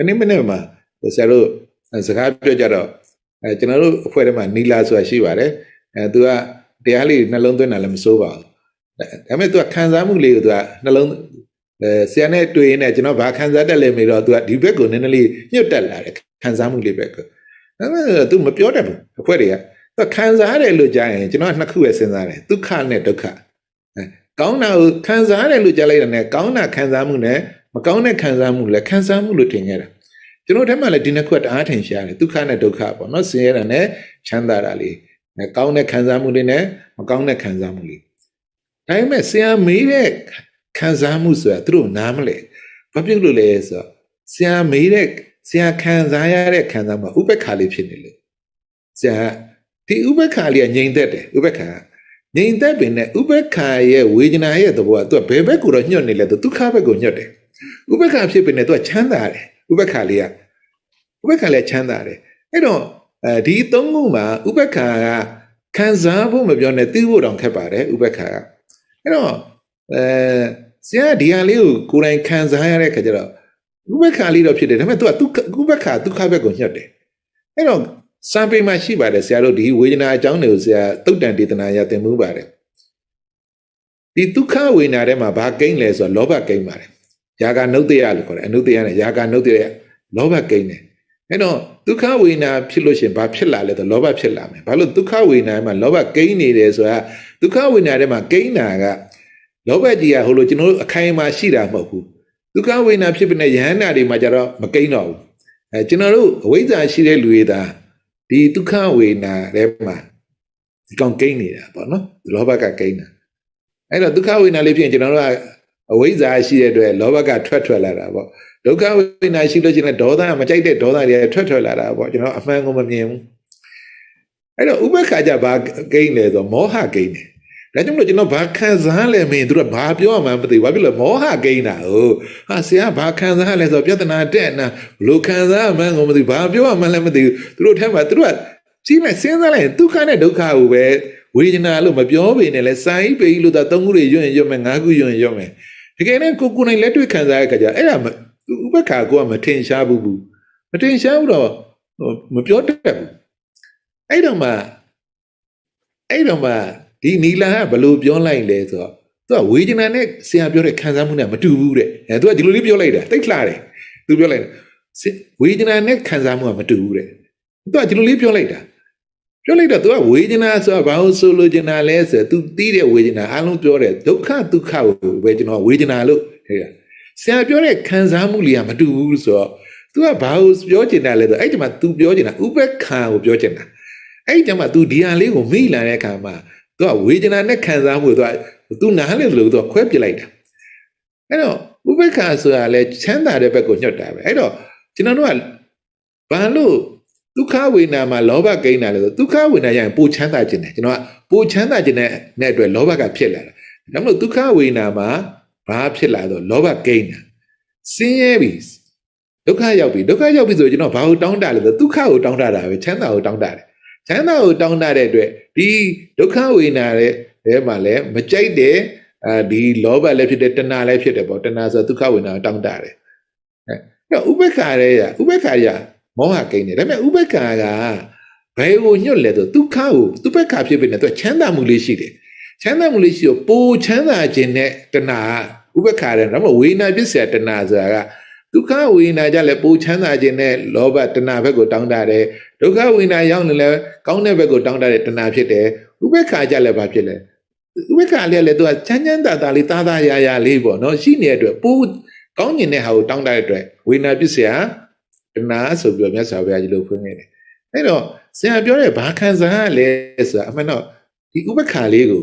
ခဏမိနစ်မှာဆရာတို့စကားပြောကြတော့အဲကျွန်တော်တို့အဖွဲ့ထဲမှာနီလာဆိုတာရှိပါတယ်အဲသူကတရားလေးနှလုံးသွင်းတာလည်းမစိုးပါဘူးဒါပေမဲ့သူကခံစားမှုလေးကိုသူကနှလုံးအဲဆရာနဲ့တွေ့ရင်လည်းကျွန်တော်ဘာခံစားတတ်လဲမေတော့သူကဒီဘက်ကိုနည်းနည်းလေးညှို့တက်လာတယ်ခံစားမှုလေးဘက်ကိုဒါပေမဲ့သူမပြောတတ်ဘူးအဖွဲ့တွေကသူခံစားရတယ်လို့ကြားရင်ကျွန်တော်ကနှစ်ခုပဲစဉ်းစားတယ်ဒုက္ခနဲ့ဒုက္ခအဲကောင်းတာကိုခံစားရတယ်လို့ကြားလိုက်တယ်နဲ့ကောင်းတာခံစားမှုနဲ့ မကောင်းတဲ့ခံစားမှုလည်းခံစားမှုလို့ထင်ကြတာကျွန်တော်ထဲမှာလည်းဒီနှစ်ခုကတအားထင်ရှားတယ်ဒုက္ခနဲ့ဒုက္ခပေါ့နော်ဆင်းရဲတာနဲ့ချမ်းသာတာလေးအဲကောင်းတဲ့ခံစားမှုတွေနဲ့မကောင်းတဲ့ခံစားမှုလေးဒါပေမဲ့ဆရာမေးတဲ့ခံစားမှုဆိုတာသူတို့နားမလဲဘာဖြစ်လို့လဲဆိုတော့ဆရာမေးတဲ့ဆရာခံစားရတဲ့ခံစားမှုဥပ္ပခါလေးဖြစ်နေလို့ဆရာဒီဥပ္ပခါလေးကငြိမ်သက်တယ်ဥပ္ပခါငြိမ်သက်ပင်နဲ့ဥပ္ပခါရဲ့ဝေဒနာရဲ့သဘောကသူကဘယ်ဘက်ကိုတော့ညှို့နေလဲသူဒုက္ခဘက်ကိုညှို့တယ် ဥပ္ပခါဖြစ်ပင်နဲ့သူကချမ်းသာတယ်ဥပ္ပခါလေးကဥပ္ပခါလေးချမ်းသာတယ်အဲ့တော့အဲဒီသုံးခုမှာဥပ္ပခါကခံစားဖို့မပြောနဲ့သိဖို့တောင်ခက်ပါတယ်ဥပ္ပခါကအဲ့တော့အဲဆရာဒီဟာလေးကိုကိုယ်တိုင်ခံစားရတဲ့ခါကျတော့ဥပ္ပခါလေးတော့ဖြစ်တယ်ဒါပေမဲ့သူကသူဥပ္ပခါဒုက္ခဘက်ကိုညှို့တယ်အဲ့တော့စံပေမှာရှိပါတယ်ဆရာတို့ဒီဝေဒနာအကြောင်းတွေကိုဆရာတုတ်တန်ဒေသနာရသင်မှုပါတယ်ဒီဒုက္ခဝေဒနာထဲမှာဘာကိန်းလဲဆိုတော့လောဘကိန်းပါတယ် ယာကနုတ္တယလို့ခေါ်တယ်အနုတ္တယနဲ့ယာကနုတ္တယလောဘကိန်းတယ်အဲ့တော့ဒုက္ခဝေဒနာဖြစ်လို့ရှိရင်ဘာဖြစ်လာလဲဆိုလောဘဖြစ်လာမယ်ဘာလို့ဒုက္ခဝေဒနာမှာလောဘကိန်းနေတယ်ဆိုတာဒုက္ခဝေဒနာထဲမှာကိန်းတာကလောဘကြီးကဟိုလိုကျွန်တော်တို့အခိုင်အမာရှိတာမဟုတ်ဘူးဒုက္ခဝေဒနာဖြစ်တဲ့ယဟန္တာတွေမှာကျတော့မကိန်းတော့ဘူးအဲကျွန်တော်တို့အဝိဇ္ဇာရှိတဲ့လူတွေသာဒီဒုက္ခဝေဒနာထဲမှာဒီကောင်ကိန်းနေတာပေါ့နော်လောဘကကိန်းတာအဲ့တော့ဒုက္ခဝေဒနာလေးဖြစ်ရင်ကျွန်တော်တို့က အဝိဇ္ဇာရှိတဲ့အတွက်လောဘကထွက်ထွက်လာတာပေါ့ဒုက္ခဝေဒနာရှိလို့ချင်းလည်းဒေါသမကြိုက်တဲ့ဒေါသတွေထွက်ထွက်လာတာပေါ့ကျွန်တော်အမှန်ကိုမမြင်ဘူးအဲ့တော့ဥပ္ပခါကြဘာကိန်းလဲဆိုမောဟကိန်းတယ်ဒါကြောင့်မလို့ကျွန်တော်ဘာခံစားလဲမင်းတို့ကဘာပြောမှမသိဘူးဘာဖြစ်လို့မောဟကိန်းတာဟုတ်ဟာဆရာဘာခံစားလဲဆိုပြဿနာတက်နာဘလို့ခံစားမှန်းကိုမသိဘာပြောမှလည်းမသိဘူးသူတို့ထဲမှာသူတို့ကကြီးမဲ့စဉ်းစားလိုက်ဒုက္ခနဲ့ဒုက္ခကိုပဲဝေဒနာလို့မပြောပေနဲ့လဲစိုင်းပေလို့သာသုံးခုတွေရွတ်ရင်ရွတ်မယ်ငါးခုရွတ်ရင်ရွတ်မယ် တကယ်နဲ့ကိုကိုနိုင်လက်တွေ့ခံစားရတဲ့ခါကျအဲ့ဒါဥပ္ပခါကိုကမထင်ရှားဘူးဘူးမထင်ရှားဘူးတော့မပြောတတ်ဘူးအဲ့တော့မှအဲ့တော့မှဒီနီလာကဘလို့ပြောလိုက်လဲဆိုတော့သူကဝေဒနာနဲ့ဆရာပြောတဲ့ခံစားမှုနဲ့မတူဘူးတဲ့အဲသူကဒီလိုလေးပြောလိုက်တာတိတ်လှတယ်သူပြောလိုက်ဝေဒနာနဲ့ခံစားမှုကမတူဘူးတဲ့သူကဒီလိုလေးပြောလိုက်တာ ပြောလိုက်တော့ तू ကဝေဒနာဆိုတာဘာလို့ဆိုလိုချင်တာလဲဆိုတော့ तू သိတဲ့ဝေဒနာအလုံးပြောတယ်ဒုက္ခဒုက္ခကိုပဲကျွန်တော်ဝေဒနာလို့ဟဲ့ဆရာပြောတဲ့ခံစားမှုလေးကမတူဘူးဆိုတော့ तू ကဘာလို့ပြောချင်တာလဲဆိုအဲ့ဒီမှာ तू ပြောချင်တာဥပ္ပခါကိုပြောချင်တာအဲ့ဒီမှာ तू ဒီဟာလေးကိုမိလာတဲ့အခါမှာ तू ကဝေဒနာနဲ့ခံစားမှု तू က तू နားလေလို့ तू ခွဲပြလိုက်တာအဲ့တော့ဥပ္ပခါဆိုတာလဲချမ်းသာတဲ့ဘက်ကိုညွတ်တာပဲအဲ့တော့ကျွန်တော်တို့ကဘာလို့ ဒုက္ခဝေဒနာမှာလောဘကိန်းတာလဲဆိုဒုက္ခဝေဒနာရရင်ပိုချမ်းသာခြင်းတယ်ကျွန်တော်ကပိုချမ်းသာခြင်းတဲ့နဲ့အတွက်လောဘကဖြစ်လာတာဒါမှမဟုတ်ဒုက္ခဝေဒနာမှာဘာဖြစ်လာတော့လောဘကိန်းတာဆင်းရဲပြီဒုက္ခရောက်ပြီဒုက္ခရောက်ပြီဆိုကျွန်တော်ဘာကိုတောင်းတလဲဆိုဒုက္ခကိုတောင်းတတာပဲချမ်းသာကိုတောင်းတတယ်ချမ်းသာကိုတောင်းတတဲ့အတွက်ဒီဒုက္ခဝေဒနာရဲ့အဲမှာလည်းမကြိုက်တဲ့အဲဒီလောဘလည်းဖြစ်တယ်တဏှာလည်းဖြစ်တယ်ပေါ့တဏှာဆိုဒုက္ခဝေဒနာကိုတောင်းတတယ်အဲဥပ္ပခါရဲရဥပ္ပခါရ မောဟကိန်းတယ်ဒါပေမဲ့ဥပက္ခာကဘယ်ကိုညွတ်လဲဆိုဒုက္ခကိုသူပက္ခဖြစ်ပေနဲ့သူချမ်းသာမှုလေးရှိတယ်ချမ်းသာမှုလေးရှိတော့ပိုချမ်းသာခြင်းနဲ့တဏှာဥပက္ခာတယ်ဒါပေမဲ့ဝေနာပစ္စယတဏှာဆိုတာကဒုက္ခဝေနာကြလည်းပိုချမ်းသာခြင်းနဲ့လောဘတဏှာဘက်ကိုတောင်းတတယ်ဒုက္ခဝေနာရောက်နေလဲကောင်းတဲ့ဘက်ကိုတောင်းတတဲ့တဏှာဖြစ်တယ်ဥပက္ခာကြလည်းဘာဖြစ်လဲဥပက္ခာလေးကလည်းသူကချမ်းချမ်းသာသာလေးသာသာရာရာလေးပေါ့နော်ရှိနေတဲ့အတွက်ပိုကောင်းကျင်တဲ့ဟာကိုတောင်းတတဲ့အတွက်ဝေနာပစ္စယ ยတဏှာဆိုပြီးတော့မြတ်စွာဘုရားကြီးလို့ဖွင့်ခဲ့တယ်အဲ့တော့ဆရာပြောတဲ့ဘာခံစားရလဲဆိုတာအမှန်တော့ဒီဥပ္ပခါလေးကို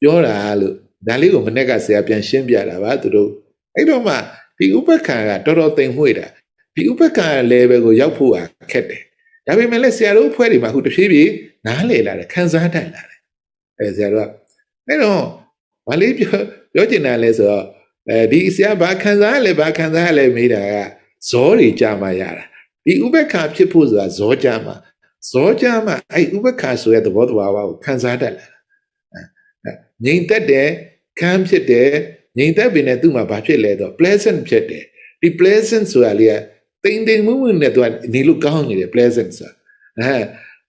ပြောတာလို့ဒါလေးကိုမနေ့ကဆရာပြန်ရှင်းပြတာပါသူတို့အဲ့တော့မှဒီဥပ္ပခါကတော်တော်သိမ်မွေ့တာဒီဥပ္ပခါ level ကိုရောက်ဖို့ဟာခက်တယ်ဒါပေမဲ့လည်းဆရာတို့အဖွဲ့တွေမှာအခုတဖြည်းဖြည်းနားလည်လာတယ်ခံစားတတ်လာတယ်အဲဆရာတို့ကအဲ့တော့ဘာလေးပြောပြောချင်တာလဲဆိုတော့အဲဒီဆရာဘာခံစားရလဲဘာခံစားရလဲမေးတာက ဇောတွေကြာမှရတာဒီဥပ္ပခါဖြစ်ဖို့ဆိုတာဇောကြာမှဇောကြာမှအဲ့ဥပ္ပခါဆိုတဲ့သဘောတရားကိုခံစားတတ်လာငြိမ်သက်တယ်ခံဖြစ်တယ်ငြိမ်သက်ပင်နဲ့သူ့မှာဘာဖြစ်လဲတော့ pleasant ဖြစ်တယ်ဒီ pleasant ဆိုတာလေးကတိမ်တိမ်မှုမှုနဲ့သူကနေလို့ကောင်းနေတယ် pleasant ဆိုတာအဲ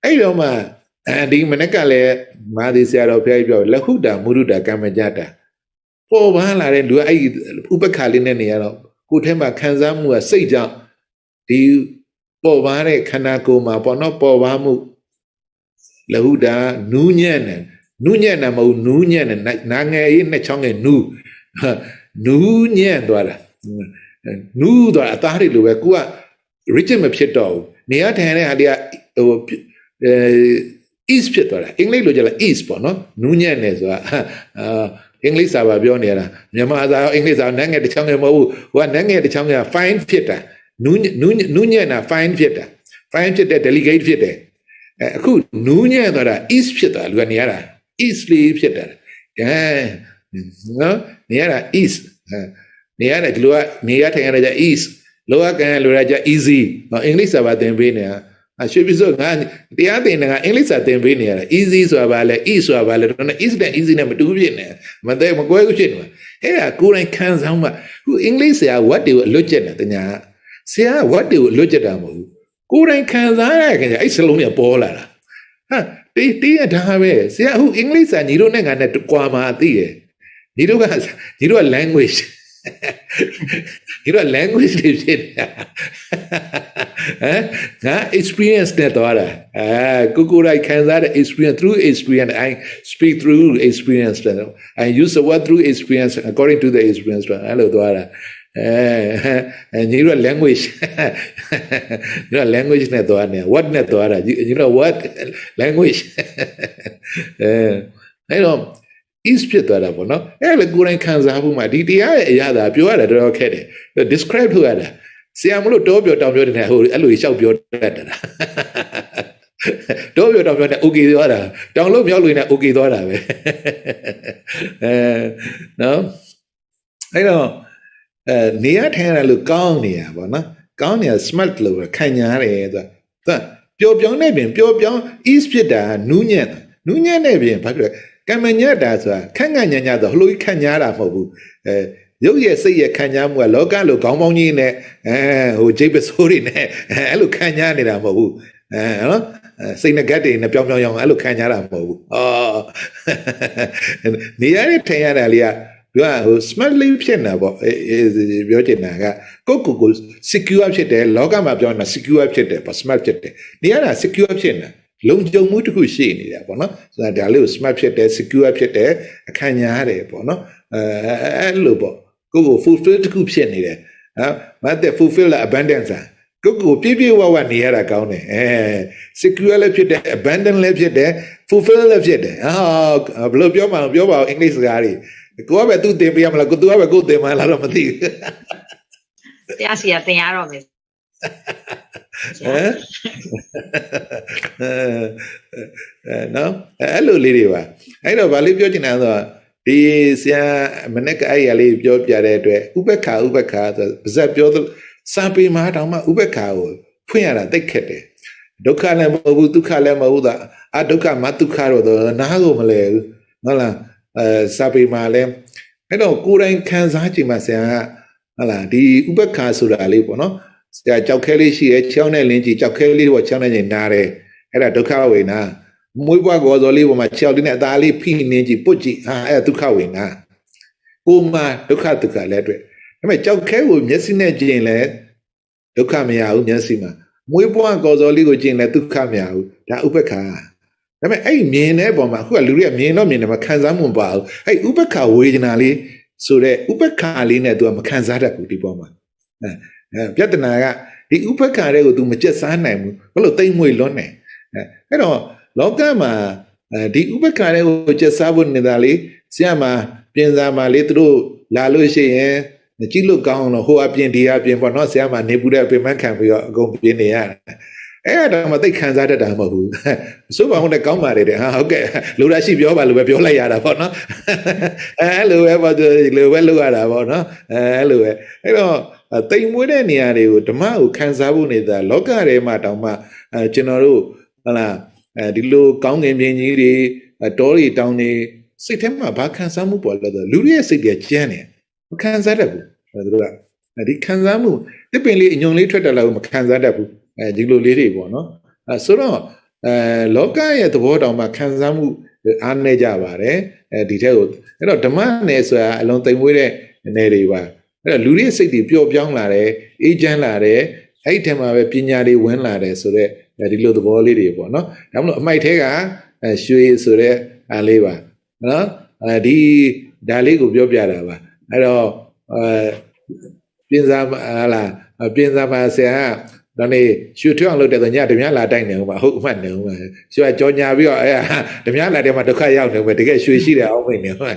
အဲ့တော့မှအဲဒီမနေ့ကလည်းမာသီဆရာတော်ဖျားကြီးပြောလဟုတာမုရုတာကမ္မကြတာပေါ်ပါလာတဲ့လူကအဲ့ဥပက္ခလေးနဲ့နေရတော့ ကိုယ်ထဲမှာခံစားမှုကစိတ်ကြောင့်ဒီပေါ်ပါတဲ့ခန္ဓာကိုယ်မှာပေါ့နော်ပေါ်ပါမှုလဟုတာနူးညံ့တယ်နူးညံ့တာမဟုတ်နူးညံ့တယ်နာငယ်ရေးနှစ်ချောင်းငယ်နူးနူးညံ့သွားတာနူးသွားအသားတွေလိုပဲကိုက rigid မဖြစ်တော့ဘူးနေရာထိုင်တဲ့ဟာတွေကဟိုအဲ ease ဖြစ်သွားတာအင်္ဂလိပ်လိုကြလား ease ပေါ့နော်နူးညံ့နေဆိုတာအာ အင်္ဂလိပ်စာပါပြောနေရတာမြန်မာစာရောအင်္ဂလိပ်စာနန်းငယ်တစ်ချောင်းငယ်မဟုတ်ဘူးဟိုကနန်းငယ်တစ်ချောင်းငယ် fine ဖြစ်တာနူးနူးနူးညံ့တာ fine ဖြစ်တာ fine ဖြစ်တဲ့ delicate ဖြစ်တယ်အဲအခုနူးညံ့သွားတာ ease ဖြစ်သွားလူကနေရတာ easily ဖြစ်တာအဲနော်နေရတာ ease နေရတဲ့ဒီလိုကနေရထိုင်ရတဲ့ ease လောကကန်လိုရကြ easy အင်္ဂလိပ်စာပါသင်ပေးနေတာ အရွှေပြစို့ငါတရားသင်တာကအင်္ဂလိပ်စာသင်ပေးနေရတာ easy ဆိုတာဘာလဲ ease ဆိုတာဘာလဲတော့ easy နဲ့ easy နဲ့မတူဖြစ်နေမတဲ့မကွဲဘူးဖြစ်နေမှာအဲ့ဒါကိုယ်တိုင်ခံစားမှခုအင်္ဂလိပ်ဆရာ what တွေကိုအလွတ်ကျက်နေတညာဆရာ what တွေကိုအလွတ်ကျက်တာမဟုတ်ဘူးကိုယ်တိုင်ခံစားရခင်ဗျအဲ့စလုံးတွေပေါ်လာတာဟာတေးတေးရဒါပဲဆရာအခုအင်္ဂလိပ်စာညီတို့နဲ့ငါနဲ့ကွာမှာသိရညီတို့ကညီတို့က language ဒီတော့ language တွေဖြစ်နေတာဟမ်ငါ experience နဲ့တော့တာအဲကိုကိုရိုက်ခံစားတဲ့ experience through experience I speak through experience I use the word through experience according to the experience အဲ့လိုသွားတာအဲညီတို့ language ညီတို့ language နဲ့သွားနေ what နဲ့သွားတာညီတို့ what language အဲအဲ့တော့ is ဖြစ်သွားတာပေါ့နော်အဲ့လေကိုယ်တိုင်ခံစားမှုမှာဒီတရားရဲ့အရာသာပြောရတာတော်တော်ခက်တယ် describe ထုတ်ရတာဆရာမလို့တောပြောတောင်ပြောတယ်ဟိုအဲ့လိုရှောက်ပြောတတ်တာတောပြောတောင်ပြောတယ် okay သွားတာတောင်လို့မြောက်လို့နေ okay သွားတာပဲအဲနော်အဲ့တော့အဲနေရထိုင်ရလို့ကောင်းနေရပါနော်ကောင်းနေရ smart လို့ခံညာရတယ်သူကပျော်ပြောင်းနေပြင်ပျော်ပြောင်း is ဖြစ်တာနူးညံ့နူးညံ့နေပြင်ဘာဖြစ်လဲ ကမ္မညတ်တာဆိုတာခန့်ခန့်ညာညာဆိုဟလိုခန့်ညာတာမဟုတ်ဘူးအဲရုပ်ရဲ့စိတ်ရဲ့ခန့်ညာမှုကလောကလိုခေါင်းပေါင်းကြီးနဲ့အဲဟိုဂျိတ်ပစိုးတွေနဲ့အဲလိုခန့်ညာနေတာမဟုတ်ဘူးအဲနော်စိတ်ငကတ်တွေနဲ့ပြောင်းပြောင်းအောင်အဲ့လိုခန့်ညာတာမဟုတ်ဘူးအော်နေရတဲ့ထိုင်ရတာလေးကသူကဟို smartly ဖြစ်နေတာပေါ့ပြောချင်တာကကိုကိုကို secure ဖြစ်တယ်လောကမှာပြောနေတာ secure ဖြစ်တယ်ပေါ့ smart ဖြစ်တယ်နေရတာ secure ဖြစ်နေတာ လုံခြုံမှုတစ်ခုရှိနေတာပေါ့နော်ဆိုတော့ဒါလေးကို smart ဖြစ်တယ် secure ဖြစ်တယ်အခန့်ညားတယ်ပေါ့နော်အဲအဲ့လိုပေါ့ကိုကို fulfill တစ်ခုဖြစ်နေတယ်နော်မတ်တဲ့ fulfill la abundance ကိုကိုပြည့်ပြည့်ဝဝနေရတာကောင်းတယ်အဲ secure လည်းဖြစ်တယ် abundant လည်းဖြစ်တယ် fulfill လည်းဖြစ်တယ်ဟာဘယ်လိုပြောမှပြောပါဦးအင်္ဂလိပ်စကားတွေကိုကပဲသူတင်ပြရမလားကိုသူကပဲကိုတင်မလားတော့မသိဘူးတရားစီကတင်ရတော့မယ် ဟမ်အဲနော်အဲ့လိုလေးတွေပါအဲ့တော့ဗာလေးပြောချင်တာဆိုတော့ဒီဆရာမနေ့ကအဲ့ရလေးပြောပြတဲ့အတွက်ဥပက္ခဥပက္ခဆိုပါဇက်ပြောသစာပေမှာတောင်မှဥပက္ခကိုဖွင့်ရတာတိတ်ခက်တယ်ဒုက္ခလည်းမဟုတ်ဘူးဒုက္ခလည်းမဟုတ်တာအဒုက္ခမဒုက္ခတော့နားကိုမလဲဘူးဟုတ်လားအဲစာပေမှာလည်းအဲ့တော့ကိုယ်တိုင်ခံစားကြည့်မှဆရာကဟုတ်လားဒီဥပက္ခဆိုတာလေးပေါ့နော်ဆရာ ကြောက်ခဲလေးရှိရဲ့ချောင်းနဲ့လင်းကြီးကြောက်ခဲလေးပေါ့ချောင်းနဲ့ကြီးနားတယ်အဲ့ဒါဒုက္ခဝေနာမွေးဘွားကောဇော်လေးပေါ်မှာခြေောက်လေးနဲ့အသားလေးဖိနေကြည့်ပုတ်ကြည့်ဟာအဲ့ဒါဒုက္ခဝေနာကိုမှဒုက္ခဒုက္ခလည်းတွေ့ဒါပေမဲ့ကြောက်ခဲကိုမျက်စိနဲ့ကြည့်ရင်လည်းဒုက္ခမရဘူးမျက်စိမှာမွေးဘွားကောဇော်လေးကိုကြည့်ရင်လည်းဒုက္ခမရဘူးဒါဥပ္ပခါဒါပေမဲ့အဲ့မြင်တဲ့ပုံမှာအခုကလူတွေကမြင်တော့မြင်တယ်မခံစားမှုမပါဘူးအဲ့ဥပ္ပခါဝေဒနာလေးဆိုတဲ့ဥပ္ပခါလေးနဲ့သူကမခံစားတတ်ဘူးဒီပုံမှာ အဲပြဿနာကဒီဥပ္ပခါတွေကို तू မကျက်စားနိုင်ဘူးဘလို့တိမ်မွေလွန်းနေအဲ့တော့လောကမှာဒီဥပ္ပခါတွေကိုကျက်စားဖို့နေတာလေဆရာမပြင်စာမှာလေသူတို့လာလို့ရှိရင်ကြည့်လို့ကောင်းတော့ဟိုအပြင်ဒီအပြင်ပေါ့နော်ဆရာမနေပူတဲ့အပြင်မှခံပြီးတော့အကုန်ပြင်နေရတယ် အဲ့ဒါမှသိခံစားတတ်တာမဟုတ်ဘူးဆိုပါဟုတ်တယ်ကောင်းပါတယ်တဲ့ဟာဟုတ်ကဲ့လူရရှိပြောပါလို့ပဲပြောလိုက်ရတာပေါ့နော်အဲ့လိုပဲပေါ့လိုပဲလုပ်ရတာပေါ့နော်အဲ့လိုပဲအဲ့တော့တိမ်မွေးတဲ့နေရာတွေကိုဓမ္မကိုခံစားဖို့နေတာလောကထဲမှာတောင်မှအဲကျွန်တော်တို့ဟလာအဲဒီလိုကောင်းငင်ပြင်းကြီးတွေတောတွေတောင်တွေစိတ်ထဲမှာဘာခံစားမှုပေါ်လဲဆိုလူတွေရဲ့စိတ်တွေကျန်းတယ်မခံစားတတ်ဘူးသူတို့ကအဲဒီခံစားမှုတစ်ပင်လေးအညုံလေးထွက်တယ်လို့မခံစားတတ်ဘူး အဲဒီလိုလေးတွေပေါ့နော်အဲဆိုတော့အဲလောကရဲ့သဘောတောင်မှခံစားမှုအားနေကြပါတယ်အဲဒီထက်ကိုအဲ့တော့ဓမ္မနယ်ဆိုတာအလုံးသိမ်မွေးတဲ့နယ်တွေပါအဲ့တော့လူတွေစိတ်တွေပျော့ပြောင်းလာတယ်အေးချမ်းလာတယ်အဲ့ဒီထဲမှာပဲပညာတွေဝင်လာတယ်ဆိုတော့ဒီလိုသဘောလေးတွေပေါ့နော်ဒါမလို့အမိုက်ထဲကရွှေဆိုတဲ့အားလေးပါနော်အဲဒီဒါလေးကိုပြောပြတာပါအဲ့တော့အဲပြင်စာဟာလားပြင်စာပါဆရာ ဒါနေရွှေထွန်းအောင်လုပ်တဲ့ဆိုညဓမြလာတိုက်နေဦးမှာဟုတ်အမှတ်နေဦးမှာရွှေကြောညာပြီးတော့အဲဓမြလာတဲ့မှာဒုက္ခရောက်နေဦးမှာတကယ်ရွှေရှိတယ်အောင်မင်းနေဦးမှာ